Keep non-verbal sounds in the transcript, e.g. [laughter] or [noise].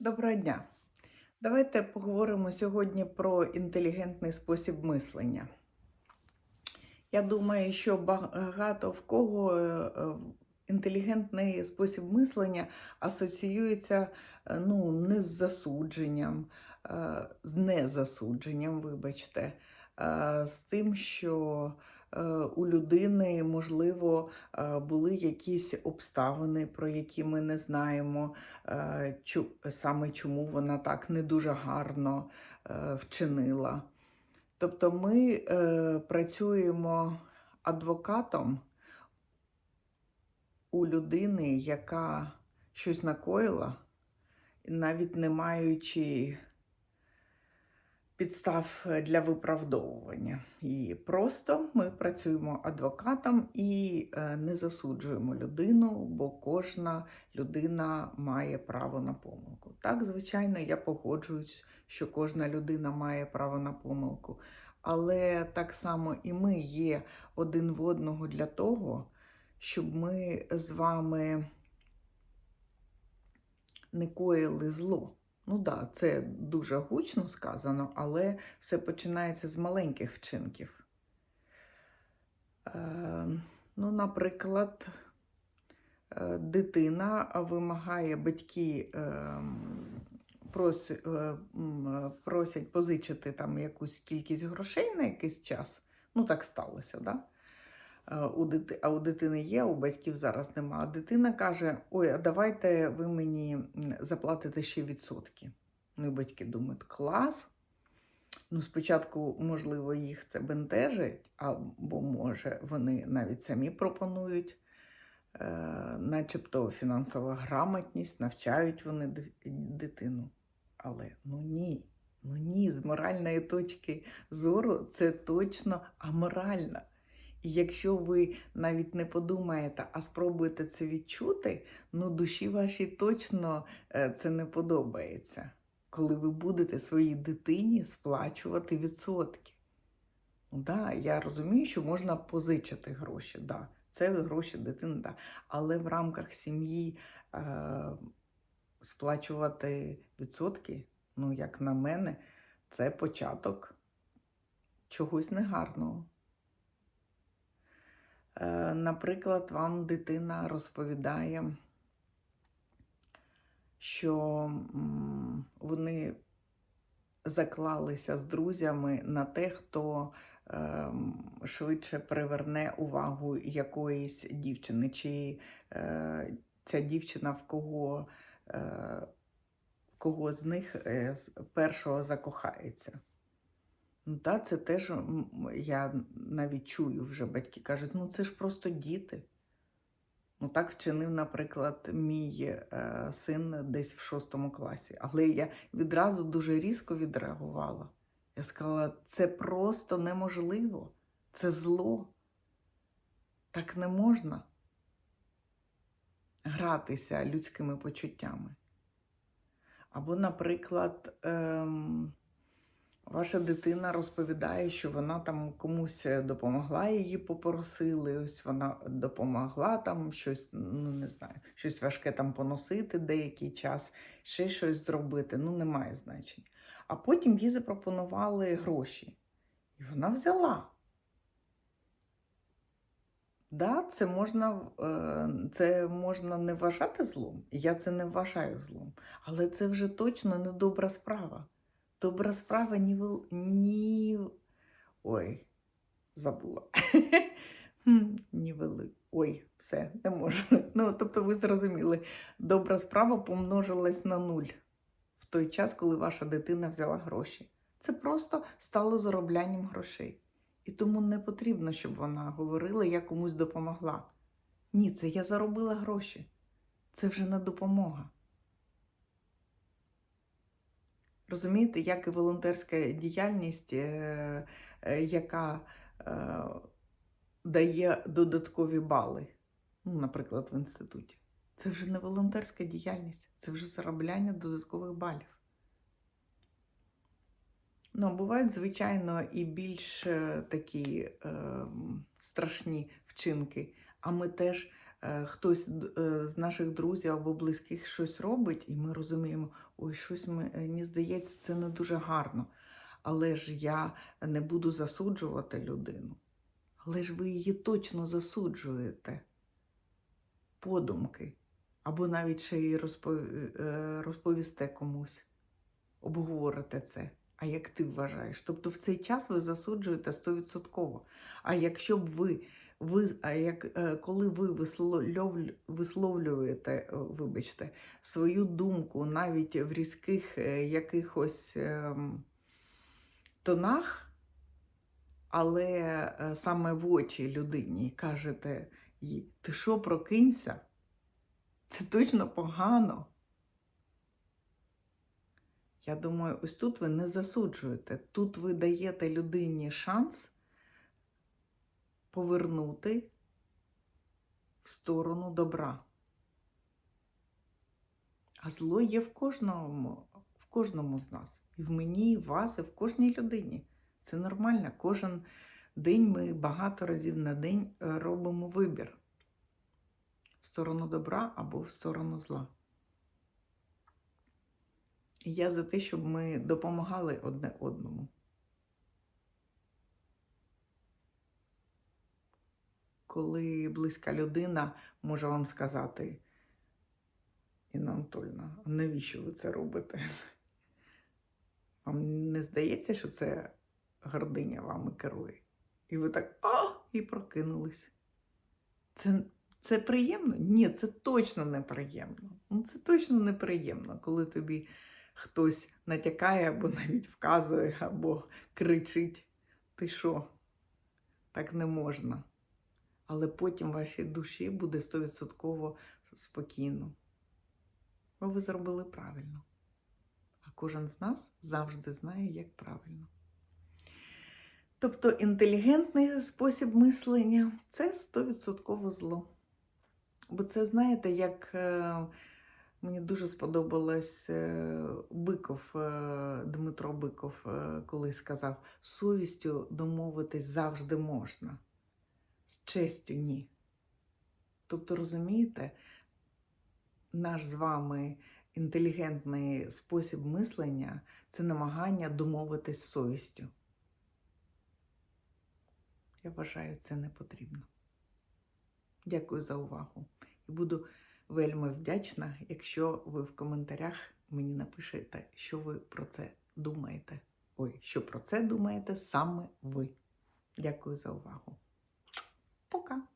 Доброго дня. Давайте поговоримо сьогодні про інтелігентний спосіб мислення. Я думаю, що багато в кого е, е, інтелігентний спосіб мислення асоціюється е, ну, не з засудженням, з незасудженням, вибачте, з тим, що у людини, можливо, е, були якісь обставини, про які ми не знаємо, е, саме чому вона так не дуже гарно е, вчинила. Тобто ми е, працюємо адвокатом у людини, яка щось накоїла, навіть не маючи підстав для виправдовування. І просто ми працюємо адвокатом і е, не засуджуємо людину, бо кожна людина має право на помилку. Так, звичайно, я погоджуюсь, що кожна людина має право на помилку. Але так само і ми є один в одного для того, щоб ми з вами не коїли зло. Ну да, це дуже гучно сказано, але все починається з маленьких вчинків. Е, ну, наприклад, е, дитина вимагає батьки е, прос, е, е, просять позичити там якусь кількість грошей на якийсь час. Ну, так сталося, да? Е, у дити... А у дитини є, а у батьків зараз нема. А дитина каже: Ой, а давайте ви мені заплатите ще відсотки. Ну, і батьки думають, клас. Ну, спочатку, можливо, їх це бентежить, або, може, вони навіть самі пропонують, е, начебто фінансова грамотність, навчають вони дитину. Але ну ні, ну ні, з моральної точки зору це точно аморально. І якщо ви навіть не подумаєте, а спробуєте це відчути, ну душі вашій точно е, це не подобається, коли ви будете своїй дитині сплачувати відсотки. Да, я розумію, що можна позичити гроші, да, це гроші дитини, да. але в рамках сім'ї е, сплачувати відсотки, ну, як на мене, це початок чогось негарного. Е, Наприклад, вам дитина розповідає, що вони заклалися з друзями на те, хто ем, швидше приверне увагу якоїсь дівчини, чи е, ця дівчина в кого, е, в кого з них першого закохається. Ну, та, це теж я навіть чую вже батьки кажуть, ну це ж просто діти. Ну, так вчинив, наприклад, мій е, син десь в шостому класі. Але я відразу дуже різко відреагувала. Я сказала, це просто неможливо, це зло. Так не можна гратися людськими почуттями. Або, наприклад, ем, Ваша дитина розповідає, що вона там комусь допомогла, її попросили, ось вона допомогла там щось, ну не знаю, щось важке там поносити деякий час, ще щось зробити, ну немає значення. А потім їй запропонували гроші. І вона взяла. Да, це можна, е, це можна не вважати злом, я це не вважаю злом, але це вже точно не добра справа. Добра справа ні, вел- ні... Ой, забула. [laughs] Ні. Ой, все, не можу. [laughs] Ну, тобто ви зрозуміли, добра справа помножилась на нуль в той час, коли ваша дитина взяла гроші. Це просто стало зароблянням грошей. І тому не потрібно, щоб вона говорила, я комусь допомогла. Ні, це я заробила гроші. Це вже не допомога. Розумієте, як і волонтерська діяльність, е, е, яка е, дає додаткові бали, ну, наприклад, в інституті. Це вже не волонтерська діяльність, це вже заробляння додаткових балів. Ну, бувають, звичайно, і більш такі е, страшні вчинки. А ми теж хтось е, з наших друзів або близьких щось робить, і ми розуміємо, ой, щось е, мені здається, це не дуже гарно. Але ж я не буду засуджувати людину. Але ж ви її точно засуджуєте подумки, або навіть ще е, розповісте комусь, обговорите це. А як ти вважаєш? Тобто в цей час ви засуджуєте 100%. А якщо б ви, ви як, е, коли ви висловлюєте, е, вибачте, свою думку навіть в різких е, якихось ем, тонах, але саме в очі людині кажете їй, ти що, прокинься? Це точно погано. Я думаю, ось тут ви не засуджуєте. Тут ви даєте людині шанс повернути в сторону добра. А зло є в кожному, в кожному з нас. І в мені, і в вас, і в кожній людині. Це нормально. Кожен день ми багато разів на день е, робимо вибір в сторону добра або в сторону зла. І я за те, щоб ми допомагали одне одному. Коли близька людина може вам сказати, Інна Анатольна, навіщо ви це робите? [laughs] Вам не здається, що це гординя вами керує? І ви так а! і прокинулись. Це, це приємно? Ні, це точно неприємно. Ну, це точно неприємно, коли тобі хтось натякає або навіть вказує, або кричить: Ти що? Так не можна. Але потім вашій душі буде 100% спокійно. Бо ви зробили правильно. А кожен з нас завжди знає, як правильно. Тобто інтелігентний спосіб мислення це 100% зло. Бо це, знаєте, як е, мені дуже сподобалось е, Биков, е, Дмитро Биков колись сказав: совістю домовитись завжди можна, з честю ні. Тобто, розумієте, наш з вами інтелігентний спосіб мислення це намагання домовитись з совістю. Я вважаю, це не потрібно. Дякую за увагу. І буду вельми вдячна, якщо ви в коментарях мені напишете, що ви про це думаєте. Ой, що про це думаєте саме ви. Дякую за увагу. Пока!